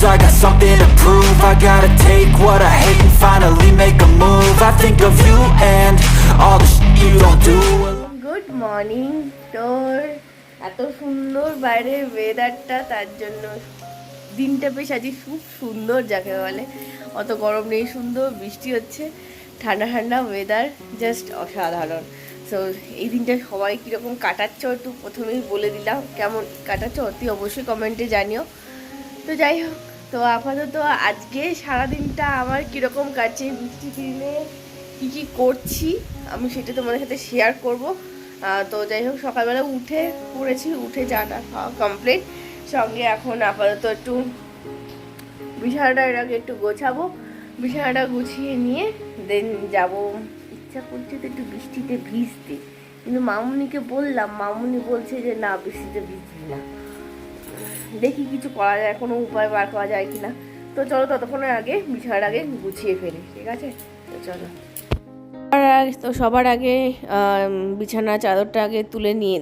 Cause I got something to prove. I gotta take what I hate and finally make a move. I think of you and all the shit you don't do. Good morning তোর এত সুন্দর বাইরের ওয়েদারটা তার জন্য দিনটা বেশ আজকে খুব সুন্দর যাকে বলে। অত গরম নেই, সুন্দর, বৃষ্টি হচ্ছে, ঠান্ডা ঠান্ডা ওয়েদার জাস্ট অসাধারণ। সো এই দিনটা সবাই কীরকম কাটাচ্ছ একটু প্রথমেই বলে দিলাম। কেমন কাটাচ্ছ? অতি অবশ্যই কমেন্টে জানিও। তো যাই হোক তো আপাতত আজকে সারাদিনটা আমার কীরকম কাটছে, বৃষ্টি দিনে কী কী করছি, আমি সেটা তোমাদের সাথে শেয়ার করব। তো যাই হোক, সকালবেলা উঠে পড়েছি, উঠে চাটা খাওয়া কমপ্লিট সঙ্গে এখন আপাতত একটু বিছানাটা আগে একটু গোছাবো। বিছানাটা গুছিয়ে নিয়ে দেন যাব। ইচ্ছা করছে তো একটু বৃষ্টিতে ভিজতে। কিন্তু মামুনিকে বললাম, মামুনি বলছে যে, না, বৃষ্টিতে ভিজবি না। দেখি কিছু করা যায়, কোনো উপায় বার করা যায় কি না তো চলো ততক্ষণের আগে বিছানার আগে গুছিয়ে ফেলি, ঠিক আছে? তো চলো। সবার আগে তো সবার আগে বিছানা চাদরটা আগে তুলে নিয়ে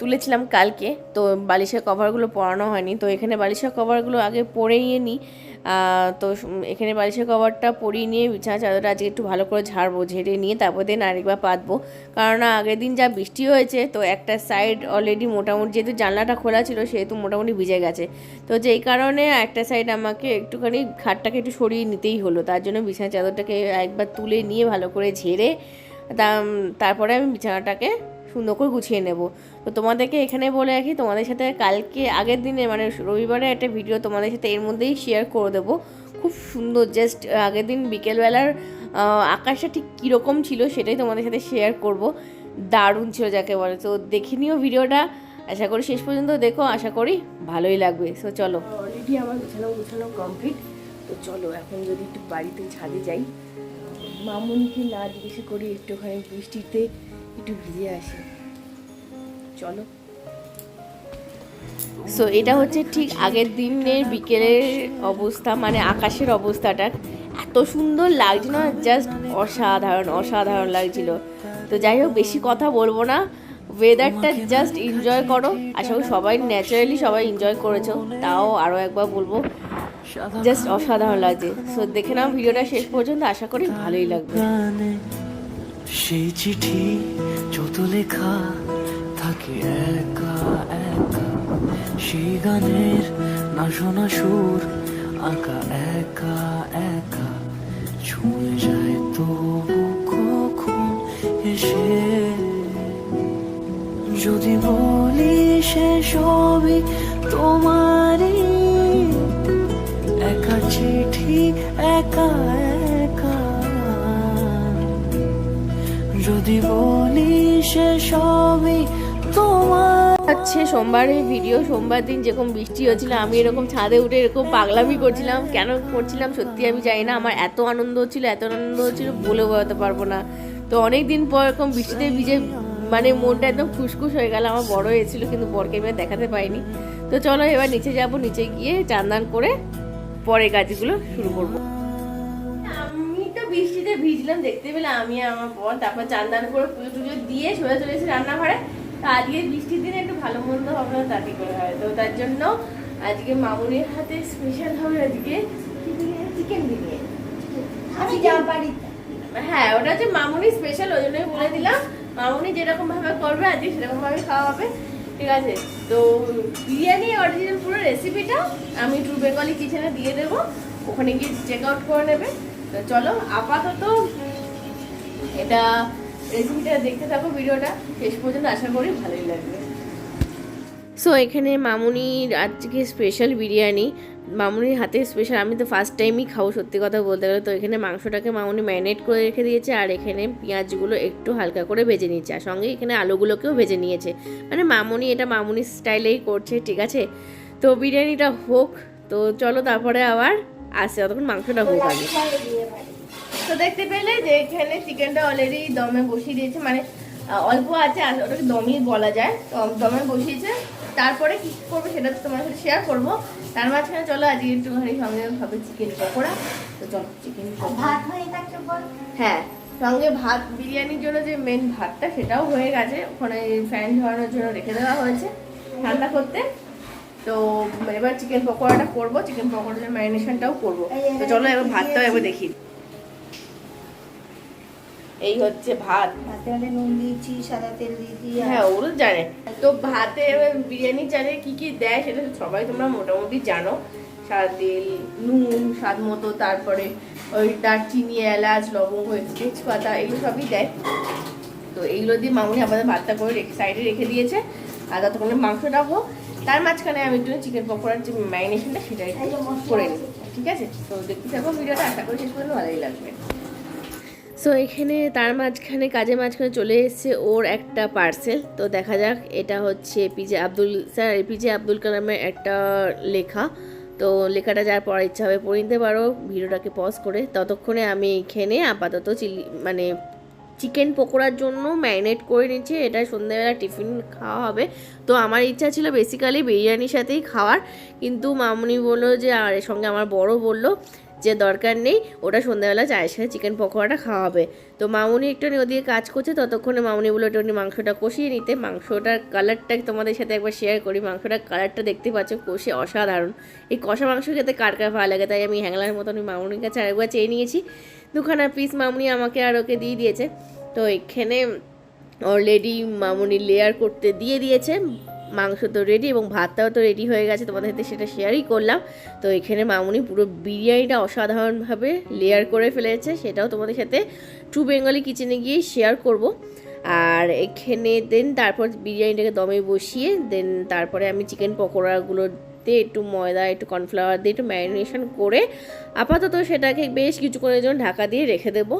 তুলেছিলাম কালকে। তো বালিশের কভারগুলো পরানো হয়নি। তো এখানে বালিশের কভারগুলো আগে পরেই নিই তো এখানে বালিশের কভারটা পরিয়ে নিয়ে বিছানা চাদরটা আজকে একটু ভালো করে ঝাড়বো ঝেড়ে নিয়ে তারপর দিন আরেকবার পাতবো। কারণ আগের দিন যা বৃষ্টি হয়েছে, তো একটা সাইড অলরেডি মোটামুটি যেহেতু জানলাটা খোলা ছিল সেহেতু মোটামুটি ভিজে গেছে। তো যেই কারণে একটা সাইড আমাকে একটুখানি খাটটাকে একটু সরিয়ে নিতেই হলো। তার জন্য বিছানা চাদরটাকে একবার তুলে নিয়ে ভালো করে ঝেড়ে তারপরে আমি বিছানাটাকে সুন্দর করে গুছিয়ে নেব। তো তোমাদেরকে এখানে বলে রাখি, তোমাদের সাথে কালকে আগের দিনে মানে রবিবারে একটা ভিডিও তোমাদের সাথে এর মধ্যেই শেয়ার করে দেবো। খুব সুন্দর জাস্ট আগের দিন বিকেলবেলার আকাশটা ঠিক কীরকম ছিল সেটাই তোমাদের সাথে শেয়ার করব। দারুণ ছিল যাকে বলে। তো দেখে নিও ভিডিওটা আশা করি শেষ পর্যন্ত দেখো, আশা করি ভালোই লাগবে। সো চলো। অলরেডি আমার গুছানো গুছানো কমপ্লিট তো চলো, এখন যদি একটু বাড়িতে ছাদে যাই, মামুনিকে না জিজ্ঞেস করি একটুখানি বৃষ্টিতে। একটু ভিজে আসি। চলো। সো এটা হচ্ছে ঠিক আগের দিনের বিকেলের অবস্থা মানে আকাশের অবস্থাটা। এত সুন্দর লাগছে না জাস্ট অসাধারণ অসাধারণ লাগছিল। তো যাই হোক, বেশি কথা বলব না। ওয়েদারটা জাস্ট এনজয় করো। আশা করি সবাই ন্যাচারালি সবাই এনজয় করেছ। তাও আরও একবার বলব জাস্ট অসাধারণ লাগছে। সো দেখে নাও, ভিডিওটা শেষ পর্যন্ত। আশা করি ভালোই লাগবে। সেই চিঠি যত লেখা থাকে একা একা। সেই গানের না শোনা সুর, আঁকা একা একা। ছুঁয়ে যায় তবু কখন এসে? যদি বলি সে সবই তোমারই, একা চিঠি, একা যদি বলি সে সবই তোমার। হচ্ছে সোমবারের ভিডিও, সোমবার দিন যেরকম বৃষ্টি হচ্ছিল আমি এরকম ছাদে উঠে এরকম পাগলামি করছিলাম। কেন করছিলাম সত্যি আমি জানি না, আমার এত আনন্দ হচ্ছিল, এত আনন্দ হচ্ছিল বলে বোঝাতে পারব না। তো অনেক দিন পর এরকম বৃষ্টিতে ভিজে মানে মনটা একদম খুশখুশ হয়ে গেল, আমার বড় হয়েছিল, কিন্তু বরকে আমি দেখাতে পাইনি। তো চলো এবার নিচে যাব, নিচে গিয়ে চান্দান করে পরে কাজগুলো শুরু করব। ভিজলাম দেখতে পেলে আমি আমার বর তারপর চান্দান করে পুজো টুজো দিয়ে সোজা চলে এসে রান্নাঘরে। তো আজকে বৃষ্টির দিনে একটু ভালো মন্দ হবে না তাতে করে হয়। তো তার জন্য আজকে মামুনির হাতে স্পেশাল হবে আজকে চিকেন বিরিয়ানি। হ্যাঁ ওটা হচ্ছে মামুনি স্পেশাল ওই জন্যই বলে দিলাম। মামুনি যেরকম ভাবে করবে আজকে সেরকম ভাবে খাওয়া হবে। ঠিক আছে? তো বিরিয়ানি অরিজিনাল পুরো রেসিপিটা আমি ট্রু বেঙ্গলি কিচেনে দিয়ে দেবো। ওখানে গিয়ে চেক আউট করে নেবে। তো চলো আপাতত এটা রেসিপিটা দেখতে থাকো ভিডিওটা। শেষ পর্যন্ত আশা করি ভালোই লাগবে। সো এখানে মামুনির আজকে স্পেশাল বিরিয়ানি। মামুনির হাতে স্পেশাল আমি তো ফার্স্ট টাইমই খাব সত্যি কথা বলতে গেলে। তো এখানে মাংসটাকে মামুনি ম্যারিনেট করে রেখে দিয়েছে আর এখানে পেঁয়াজগুলো একটু হালকা করে ভেজে নিয়েছে। আর সঙ্গে এখানে আলুগুলোকেও ভেজে নিয়েছে। মানে মামুনি এটা মামুনির স্টাইলেই করছে ঠিক আছে? তো বিরিয়ানিটা হোক তো চলো তারপরে আবার আসে। ততক্ষণ মাংসটা হোক আগে। তো দেখতে পেলে যে এখানে চিকেনটা অলরেডি দমে বসিয়ে দিয়েছে মানে অল্প আছে আর ওটাকে দমই বলা যায়। তো দমে বসিয়েছে তারপরে কি করব সেটা তো তোমার সাথে শেয়ার করব। তার মাঝখানে চলো আজকে একটুখানি সঙ্গে হবে চিকেন পকোড়া। তো চলো চিকেন ভাত হয়ে গেছে হ্যাঁ সঙ্গে ভাত বিরিয়ানির জন্য যে মেন ভাতটা সেটাও হয়ে গেছে। ওখানে ফ্যান ধরানোর জন্য রেখে দেওয়া হয়েছে ঠান্ডা করতে। তো এবার চিকেন পকোড়াটা করব চিকেন পকোড়ার ম্যারিনেশনটাও করব। তো চলো এবার ভাতটাও এবার দেখি। এই হচ্ছে ভাত। ভাতে হলে নুন দিয়েছি সাদা তেল দিয়েছি হ্যাঁ ওগুলো জানে। তো ভাতে বিরিয়ানি চালে কি কি দেয় সেটা সবাই তোমরা মোটামুটি জানো। সাদা তেল নুন স্বাদ মতো তারপরে ওই দারচিনি এলাচ লবঙ্গ তেজপাতা এগুলো সবই দেয়। তো এইগুলো দিয়ে মামুনি আমাদের ভাতটা করে সাইডে রেখে দিয়েছে। আর ততক্ষণে মাংস রাখব তার মাঝখানে আমি একটু চিকেন পকোড়ার যে ম্যারিনেশনটা সেটা একটু করে নিই। ঠিক আছে? তো দেখতে থাকো ভিডিওটা আশা করি শেষ পর্যন্ত ভালোই লাগবে। সো এখানে তার মাঝখানে, কাজের মাঝখানে চলে এসেছে ওর একটা পার্সেল তো দেখা যাক, এটা হচ্ছে APJ Abdul sir APJ Abdul কালামের একটা লেখা। তো লেখাটা যার পড়ার ইচ্ছা হবে, পড়ে নিতে পারো। ভিডিওটাকে পজ করে। ততক্ষণে আমি এখানে আপাতত চিলি মানে চিকেন পকোড়ার জন্য ম্যারিনেট করে নিচ্ছি। এটা সন্ধ্যেবেলা টিফিন খাওয়া হবে। তো আমার ইচ্ছা ছিল বেসিক্যালি বিরিয়ানির সাথেই খাওয়ার। কিন্তু মামনি বলল যে, আর এর সঙ্গে আমার বড় বলল। যে দরকার নেই, ওটা সন্ধ্যাবেলা চায়ের সাথে চিকেন পকোড়াটা খাওয়াবে। তো মামুনি একটু ওদিকে কাজ করছে, ততক্ষণে মামুনি বলে একটু মাংসটা কষিয়ে নিতে। মাংসটার কালারটা তোমাদের সাথে একবার শেয়ার করি। মাংসটার কালারটা দেখতে পাচ্ছ, কষে অসাধারণ। এই কষা মাংস খেতে কার কার ভালো লাগে? তাই আমি হ্যাংলার মতো আমি মামুনির কাছে আরেকবার চেয়ে নিয়েছি। দুখানা পিস মামুনি আমাকে আর ওকে দিয়ে দিয়েছে। তো এখানে অলরেডি মামুনি লেয়ার করতে দিয়ে দিয়েছে। মাংস তো রেডি এবং ভাতটাও তো রেডি হয়ে গেছে, তোমাদের সাথে সেটা শেয়ারই করলাম। তো এখানে মামুনি পুরো বিরিয়ানিটা অসাধারণভাবে লেয়ার করে ফেলেছে, সেটাও তোমাদের সাথে ট্রু বেঙ্গলি কিচেনে গিয়ে শেয়ার করব। আর এখানে দেন তারপর বিরিয়ানিটাকে দমে বসিয়ে দেন তারপরে আমি চিকেন পকোড়াগুলো দিয়ে একটু ময়দা, একটু কর্নফ্লাওয়ার দিয়ে একটু ম্যারিনেশন করে আপাতত সেটাকে বেশ কিছুক্ষণের জন্য ঢাকা দিয়ে রেখে দেবো।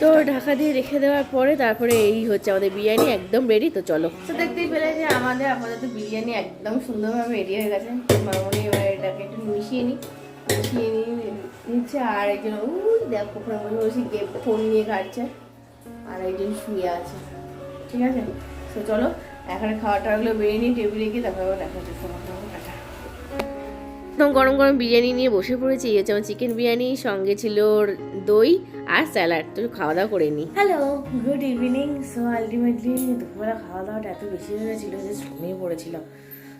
তো ঢাকা দিয়ে রেখে দেওয়ার পরে তারপরে এই হচ্ছে আমাদের বিরিয়ানি একদম রেডি তো চলো। তো দেখতেই পেলে যে আমাদের আপাতত বিরিয়ানি একদম সুন্দরভাবে রেডি হয়ে গেছে। মামনি এবার এটাকে একটু মিশিয়ে নিই। মিশিয়ে নিয়ে নিচ্ছে আর একজন উই দেখো ওখানে বসে বসে গেম ফোন নিয়ে ঘাটছে আর একজন শুয়ে আছে। ঠিক আছে? তো চলো এখানে খাওয়া টাওয়াগুলো বেরিয়ে নিই টেবিলে গিয়ে তারপরে আবার দেখা টাটা একদম গরম গরম বিরিয়ানি নিয়ে বসে পড়েছি। এই হচ্ছে আমার চিকেন বিরিয়ানি সঙ্গে ছিল দই আর স্যালাড। তো খাওয়া দাওয়া করে নি। Hello good evening so ultimately দুপুরবেলা খাওয়া দাওয়াটা এত বেশি হয়ে গেছিল যে ঘুমিয়ে পড়েছিলাম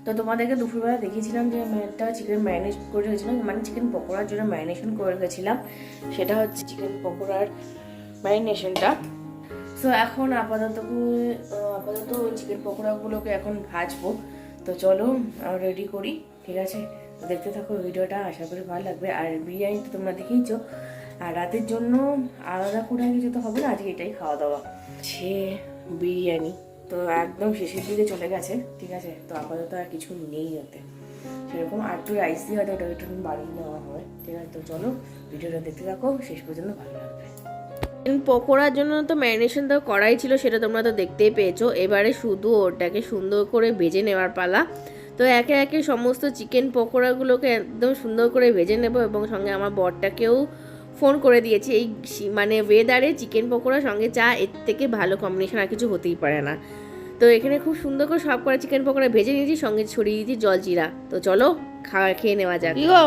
তো তোমাদেরকে দুপুরবেলা দেখিয়েছিলাম যে আমি একটা চিকেন ম্যারিনেট করে রেখেছিলাম মানে চিকেন পকোড়ার জন্য ম্যারিনেশন করে রেখেছিলাম। সেটা হচ্ছে চিকেন পকোড়ার ম্যারিনেশনটা সো এখন আপাতত আপাতত চিকেন পকোড়াগুলোকে এখন ভাজবো। তো চলো রেডি করি, ঠিক আছে? দেখতে থাকো ভিডিওটা আশা করি ভালো লাগবে। আর বিরিয়ানি তো তোমরা দেখেইছো। আর রাতের জন্য আলাদা করে আর কিছু তো হবে না আজকে এটাই খাওয়া দাওয়া। সে বিরিয়ানি। তো একদম শেষের দিকে চলে গেছে ঠিক আছে? তো আপাতত আর কিছু নেই ওতে। সেরকম আর একটু রাইস দিয়ে হয়তো ওটা একটু বাড়িয়ে নেওয়া হয় ঠিক আছে? তো চলো ভিডিওটা দেখতে থাকো শেষ পর্যন্ত ভালো লাগবে। পকোড়ার জন্য তো ম্যারিনেশন তো করাই ছিল সেটা তোমরা তো দেখতেই পেয়েছ। এবারে শুধু ওটাকে সুন্দর করে ভেজে নেওয়ার পালা। তো একে একে সমস্ত চিকেন পকোড়াগুলোকে একদম সুন্দর করে ভেজে নেব এবং সঙ্গে আমার বরটাকেও ফোন করে দিয়েছি। এই মানে ওয়েদারে চিকেন পকোড়ার সঙ্গে চা এর থেকে ভালো কম্বিনেশন আর কিছু হতেই পারে না। তো এখানে খুব সুন্দর করে সব করে চিকেন পকোড়া ভেজে নিয়েছি সঙ্গে ছড়িয়ে দিয়েছি জলজিরা তো চলো খাওয়া খেয়ে নেওয়া যাক। গো?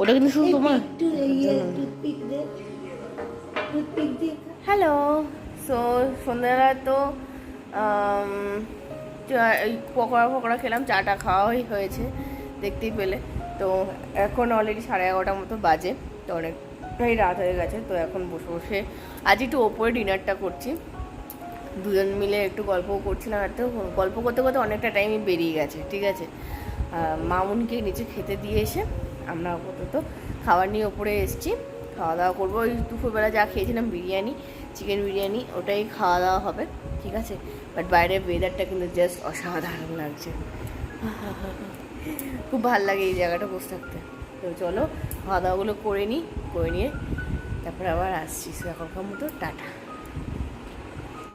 ওটা কিন্তু শুধু তোমার একটু ইয়ে। হ্যালো সো সন্ধ্যাবেলা তো পকোড়া ফকোড়া খেলাম চাটা খাওয়াই হয়েছে। দেখতেই পেলে। তো এখন অলরেডি সাড়ে এগারোটার মতো বাজে, তো অনেকটাই রাত হয়ে গেছে, তো এখন বসে বসে আজ একটু ওপরে ডিনারটা করছি। দুজন মিলে একটু গল্পও করছিলাম, আর তো গল্প করতে করতে অনেকটা টাইমই বেরিয়ে গেছে, ঠিক আছে? মামুনকে নিচে খেতে দিয়ে এসে আমরা আপাতত খাবার নিয়ে ওপরে এসেছি খাওয়া দাওয়া করব। ওই দুপুরবেলা যা খেয়েছিলাম, বিরিয়ানি চিকেন বিরিয়ানি, ওটাই খাওয়া দাওয়া হবে, ঠিক আছে? বাট বাইরের ওয়েদারটা কিন্তু জাস্ট অসাধারণ লাগছে। খুব ভালো লাগে এই জায়গাটা বসে থাকতে। তো চলো, খাওয়া দাওয়াগুলো করে নিই, করে নিয়ে তারপরে আবার আসছি। এখনকার মতো, টাটা।